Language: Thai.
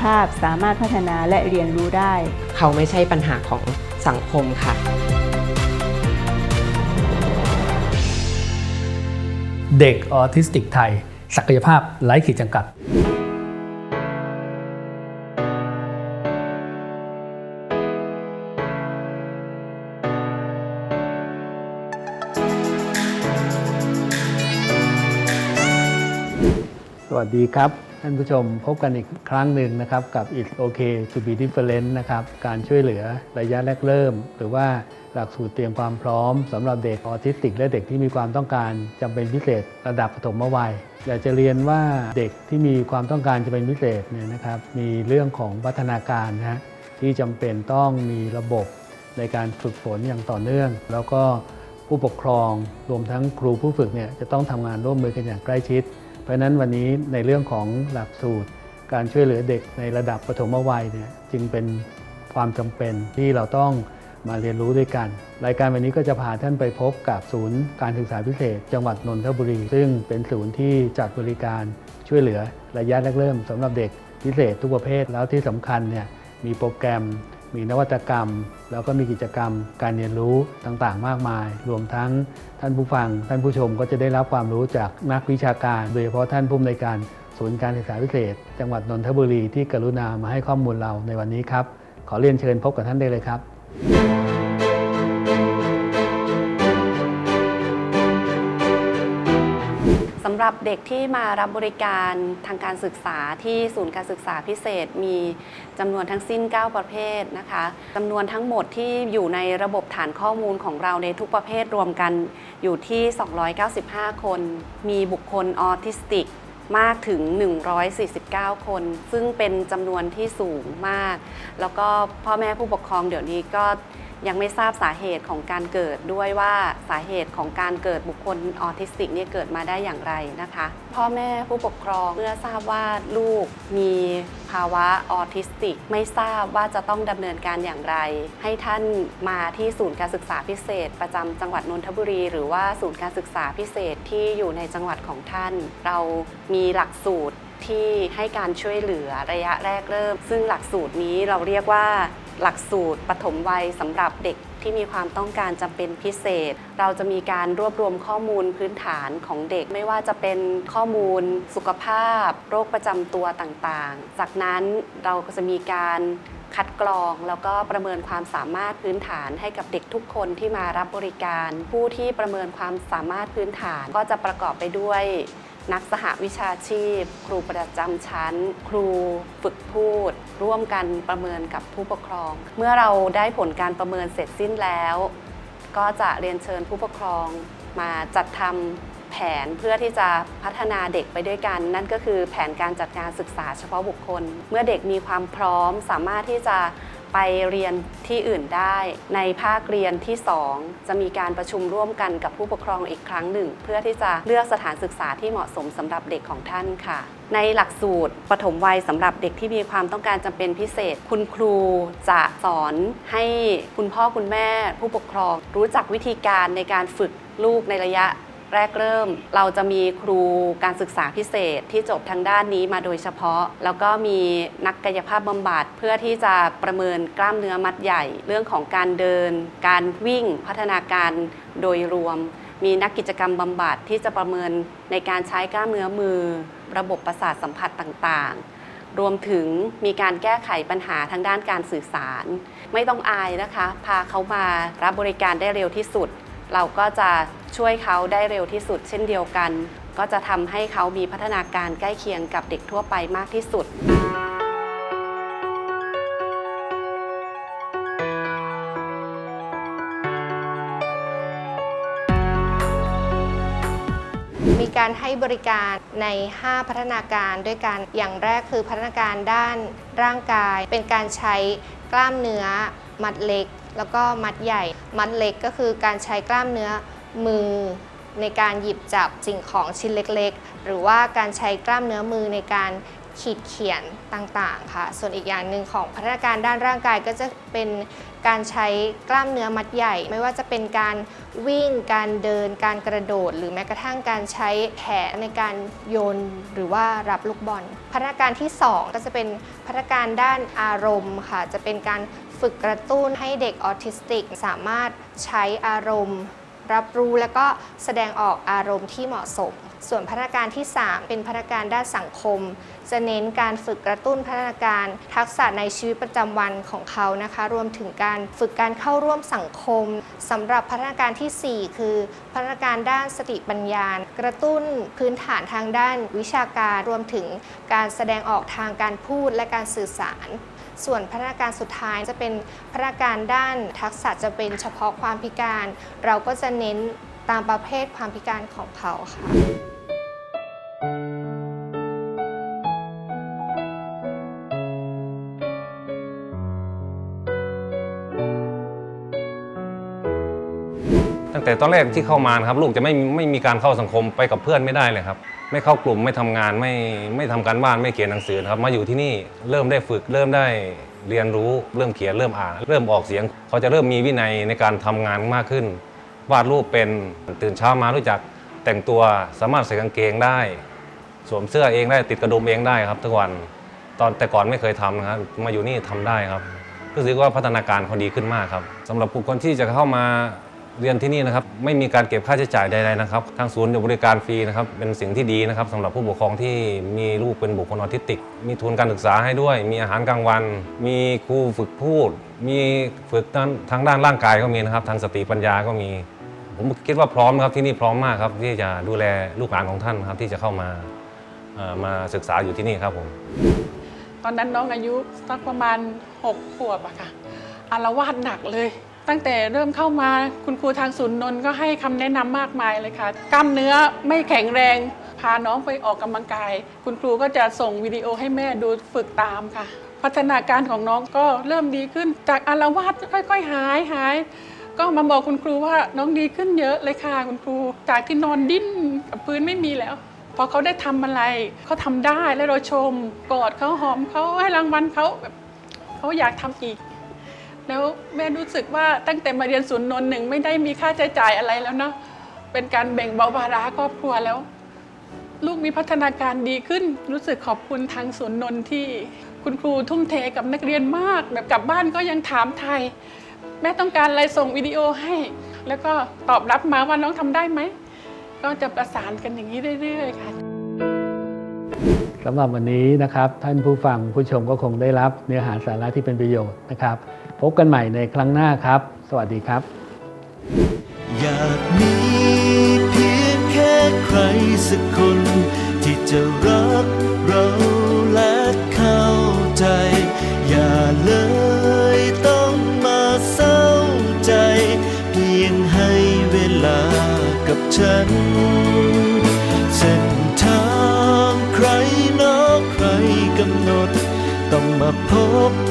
เขามีศักยภาพสามารถพัฒนาและเรียนรู้ได้ เขาไม่ใช่ปัญหาของสังคมค่ะ เด็กออทิสติกไทย ศักยภาพไร้ขีดจำกัดสวัสดีครับ ท่านผู้ชมพบกันอีกครั้งหนึ่งนะครับกับ It's Okay to be different นะครับการช่วยเหลือระยะแรกเริ่ม หรือว่าหลักสูตรเตรียมความพร้อมสำหรับเด็กออทิสติก และเด็กที่มีความต้องการจำเป็นพิเศษระดับปฐมวัยอยากจะเรียนว่าเด็กที่มีความต้องการจะเป็นพิเศษเนี่ยนะครับมีเรื่องของพัฒนาการนะฮะที่จำเป็นต้องมีระบบในการฝึกฝนอย่างต่อเนื่อง แล้วก็ผู้ปกครองรวมทั้งครูผู้ฝึกเนี่ยจะต้องทำงานร่วมมือกันอย่างใกล้ชิด ราะนั้นวันนี้ในเรื่องของหลักสูตร การช่วยเหลือเด็กในระดับปฐมวัยเนี่ยจึงเป็นความจำเป็นที่เราต้องมาเรียนรู้ด้วยกัน รายการวันนี้ก็จะพาท่านไปพบกับศูนย์การศึกษาพิเศษ จังหวัดนนทบุรี ซึ่งเป็นศูนย์ที่จัดบริการช่วยเหลือระยะแรกเริ่มสำหรับเด็กพิเศษทุกประเภทแล้วที่สำคัญเนี่ยมีโปรแกรม มีนวัตกรรม แล้วก็มีกิจกรรม การเรียนรู้ต่างๆ มากมาย รวมทั้งท่านผู้ฟัง ท่านผู้ชมก็จะได้รับความรู้จากนักวิชาการ โดยเฉพาะท่านผู้อำนวยการศูนย์การศึกษาพิเศษ จังหวัดนนทบุรีที่กรุณามาให้ข้อมูลเราในวันนี้ครับ ขอเรียนเชิญพบกับท่านได้เลยครับ รับเด็กที่มารับบริการทางการศึกษาที่ศูนย์การศึกษาพิเศษมีจำนวนทั้งสิ้น 9 ประเภทนะคะจำนวนทั้งหมดที่อยู่ในระบบฐานข้อมูลของเราในทุกประเภทรวมกันอยู่ที่ 295 คน มีบุคคลออทิสติก มากถึง 149 คน ซึ่งเป็นจำนวนที่สูงมาก แล้วก็พ่อแม่ผู้ปกครองเดี๋ยวนี้ก็ยังไม่ทราบสาเหตุของการเกิดด้วยว่าสาเหตุของการเกิดบุคคลออทิสติกเนี่ยเกิดมาได้อย่างไรนะคะ พ่อแม่ผู้ปกครองเมื่อทราบว่าลูกมี ภาวะออทิสติก ไม่ทราบว่าจะต้องดำเนินการอย่างไร ให้ท่านมาที่ศูนย์การศึกษาพิเศษ ประจำจังหวัดนนทบุรี หรือว่าศูนย์การศึกษาพิเศษที่อยู่ในจังหวัดของท่าน เรามีหลักสูตรที่ให้การช่วยเหลือระยะแรกเริ่ม ซึ่งหลักสูตรนี้เราเรียกว่า หลักสูตรปฐมวัยสำหรับเด็กที่มีความต้องการจำเป็นพิเศษ เราจะมีการรวบรวมข้อมูลพื้นฐานของเด็ก ไม่ว่าจะเป็นข้อมูล สุขภาพ โรคประจำตัวต่างๆ จากนั้นเราก็จะมีการคัดกรองแล้วก็ประเมินความสามารถพื้นฐานให้กับเด็กทุกคนที่มารับบริการ ผู้ที่ประเมินความสามารถพื้นฐานก็จะประกอบไปด้วย นักสหวิชาชีพ ครูประจำชั้น ครูฝึกพูด ร่วมกันประเมินกับผู้ปกครอง เมื่อเราได้ผลการประเมินเสร็จสิ้นแล้ว ก็จะเรียนเชิญผู้ปกครองมาจัดทำแผนเพื่อที่จะพัฒนาเด็กไปด้วยกัน นั่นก็คือแผนการจัดการศึกษาเฉพาะบุคคล เมื่อเด็กมีความพร้อมสามารถที่จะ ไปเรียนที่อื่นได้ ในภาคเรียนที่ 2 จะมีการประชุมร่วมกันกับผู้ปกครองอีกครั้งหนึ่ง เพื่อที่จะเลือกสถานศึกษาที่เหมาะสมสำหรับเด็กของท่านค่ะ ในหลักสูตรปฐมวัยสำหรับเด็กที่มีความต้องการจำเป็นพิเศษ คุณครูจะสอนให้คุณพ่อคุณแม่ ผู้ปกครองรู้จักวิธีการในการฝึกลูกในระยะ แรกเริ่ม เราจะมีครูการศึกษาพิเศษที่จบทางด้านนี้มาโดยเฉพาะ แล้วก็มีนักกายภาพบำบัดเพื่อที่จะประเมินกล้ามเนื้อมัดใหญ่ เรื่องของการเดิน การวิ่งพัฒนาการโดยรวม มีนักกิจกรรมบำบัดที่จะประเมินในการใช้กล้ามเนื้อมือ ระบบประสาทสัมผัสต่างๆรวมถึงมีการแก้ไขปัญหาทางด้านการสื่อสาร ไม่ต้องอายนะคะ พาเขามารับบริการได้เร็วที่สุด เราก็จะช่วยเขาได้เร็วที่สุดเช่นเดียวกัน ก็จะทำให้เขามีพัฒนาการใกล้เคียงกับเด็กทั่วไปมากที่สุดมีการให้บริการใน 5 พัฒนาการด้วยกัน อย่างแรกคือพัฒนาการด้านร่างกาย เป็นการใช้กล้ามเนื้อ มัดเล็ก แล้วก็มัดใหญ่ มัดเล็กก็คือการใช้กล้ามเนื้อมือในการหยิบจับสิ่งของชิ้นเล็กๆ หรือว่าการใช้กล้ามเนื้อมือในการขีดเขียนต่างๆ ค่ะ ส่วนอีกอย่างหนึ่งของพัฒนาการด้านร่างกายก็จะเป็นการใช้กล้ามเนื้อมัดใหญ่ ไม่ว่าจะเป็นการวิ่ง การเดิน การกระโดด หรือแม้กระทั่งการใช้แขนในการโยนหรือว่ารับลูกบอล พัฒนาการที่ 2 ก็จะเป็นพัฒนาการด้านอารมณ์ค่ะ จะเป็นการ ฝึกกระตุ้นให้เด็กออทิสติก สามารถใช้อารมณ์ รับรู้และก็แสดงออกอารมณ์ที่เหมาะสม ส่วนพัฒนาการที่ 3 เป็นพัฒนาการด้านสังคม จะเน้นการฝึกกระตุ้นพัฒนาการทักษะในชีวิตประจำวันของเขานะคะ รวมถึงการฝึกการเข้าร่วมสังคมสำหรับพัฒนาการทีสี่ 4 คือ พัฒนาการด้านสติปัญญา กระตุ้นพื้นฐานทางด้านวิชาการ รวมถึงการแสดงออกทางการพูดและการสื่อสาร ส่วนพัฒนาการสุดท้ายจะเป็นพัฒนาการด้านทักษะจะเป็นเฉพาะความพิการ เราก็จะเน้นตามประเภทความพิการของเขาค่ะตั้งแต่ตอนแรกที่เข้ามานะครับลูกจะไม่ไม่มีการเข้าสังคมไปกับเพื่อนไม่ได้เลยครับ ไม่เข้ากลุ่มไม่ทำงานไม่ไม่ทำการบ้านไม่เขียนหนังสือนะครับมาอยู่ที่นี่เริ่มได้ฝึกเริ่มได้เรียนรู้เริ่มเขียนเริ่มอ่าน เริ่มออกเสียง เขาจะเริ่มมีวินัยในการทำงานมากขึ้น วาดรูปเป็นตื่นเช้ามารู้จักแต่งตัวสามารถใส่กางเกงได้ สวมเสื้อเองได้ติดกระดุมเองได้ครับ ทุกวันตอนแต่ก่อนไม่เคยทำนะครับมาอยู่นี่ทำได้ครับรู้สึกว่าพัฒนาการเขาดีขึ้นมากครับสำหรับบุคคลที่จะเข้ามา เรียนที่นี่นะครับไม่มีการเก็บค่าใช้จ่ายใดๆนะครับทางศูนย์บริการฟรีนะครับเป็นสิ่งที่ดีนะครับสำหรับผู้ปกครองที่มีลูกเป็นบุคคลออทิสติก มีทุนการศึกษาให้ด้วย มีอาหารกลางวัน มีครูฝึกพูด มีฝึกทางด้านร่างกายก็มีนะครับทางสติปัญญาก็มี ผมคิดว่าพร้อมครับที่นี่พร้อมมากครับที่จะดูแลลูกหลานของท่านครับที่จะเข้ามามาศึกษาอยู่ที่นี่ครับผมตอนนั้นน้องอายุสักประมาณ6ขวบอะค่ะอารวาสหนักเลย ตั้งแต่เริ่มเข้ามาคุณครูทางศูนย์นนท์ก็ให้คำแนะนำมากมายเลยค่ะ กล้ามเนื้อไม่แข็งแรง พาน้องไปออกกำลังกาย คุณครูก็จะส่งวิดีโอให้แม่ดูฝึกตามค่ะ พัฒนาการของน้องก็เริ่มดีขึ้นจากอารวาสค่อยๆ หายหาย ก็มาบอกคุณครูว่าน้องดีขึ้นเยอะเลยค่ะคุณครู จากที่นอนดิ้นกับพื้นไม่มีแล้วพอเขาได้ทำอะไรเขาทำได้แล้วเราชมกอดเขาหอมเขาให้รางวัลเขาแบบเขาอยากทำอีก แล้วแม่รู้สึกว่าตั้งแต่มาเรียนศูนย์นนท์หนึ่งไม่ได้มีค่าใช้จ่ายอะไรแล้วเนาะเป็นการแบ่งเบาภาระครอบครัวแล้ว ลูกมีพัฒนาการดีขึ้น รู้สึกขอบคุณทางศูนย์นนท์ที่คุณครูทุ่มเทกับนักเรียนมาก แบบกลับบ้านก็ยังถามไทย แม่ต้องการอะไรส่งวิดีโอให้ แล้วก็ตอบรับมาว่าน้องทำได้ไหม ก็จะประสานกันอย่างนี้เรื่อยๆค่ะ สำหรับวันนี้นะครับท่านผู้ฟังผู้ชมก็คงได้รับเนื้อหาสาระที่เป็นประโยชน์นะครับ พบกันใหม่ในครั้งหน้าครับ สวัสดีครับ อยากมีเพียงแค่ใครสักคน ที่จะรักเราและเข้าใจ อย่าเลยต้องมาเศร้าใจ เพียงให้เวลากับฉัน ต้